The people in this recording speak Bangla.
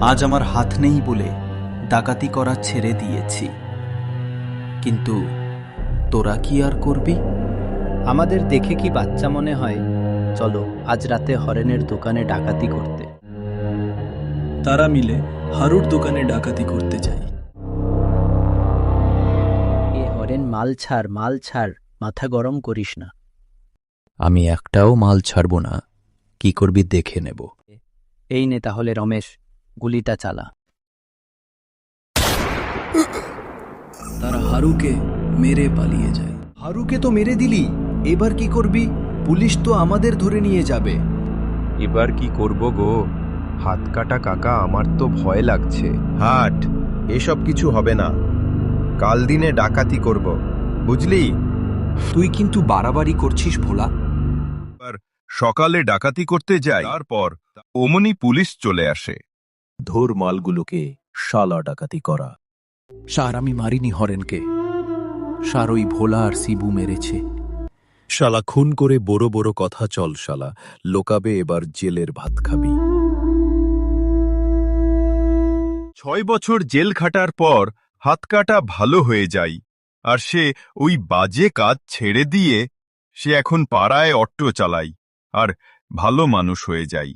আজ আমার হাত নেই বলে ডাকাতি করা ছেড়ে দিয়েছি। কিন্তু তোরা কি আর করবি? আমাদের দেখে কি বাচ্চা মনে হয়? চলো আজ রাতে হরেনের দোকানে ডাকাতি করতে। তারা মিলে হারুর দোকানে ডাকাতি করতে যাই। এ হরেন মাল ছাড় মাল ছাড় মাথা গরম করিস না। আমি একটাও মাল ছাড়ব না। কি করবি দেখে নেব। এই নে তাহলে রমেশ গুলিটা চালা। তারা হারুকে মেরে পালিয়ে যায়। হারুকে তো মেরে দিলি এবার কি করবি? পুলিশ তো আমাদের ধরে নিয়ে যাবে। এবার কি করব গো? হাত কাটা কাকা আমার তো ভয় লাগছে। হাট এসব কিছু হবে না। কাল দিনে ডাকাতি করব বুঝলি? তুই কিন্তু বাড়াবাড়ি করছিস ভোলা। সকালে ডাকাতি করতে যাই তারপর অমনি পুলিশ চলে আসে। ধোর মালগুলোকে শালা ডাকাতি করা। সার আমি মারিনি হরেনকে। সার ওই ভোলা আর সিবু মেরেছে। শালা খুন করে বড় বড় কথা চল শালা লোকাবে এবার জেলের ভাত খাবি। ছয় বছর জেল খাটার পর হাত কাটা ভালো হয়ে যায় আর সে ওই বাজে কাজ ছেড়ে দিয়ে সে এখন পাড়ায় অট্টো চালায় আর ভালো মানুষ হয়ে যায়।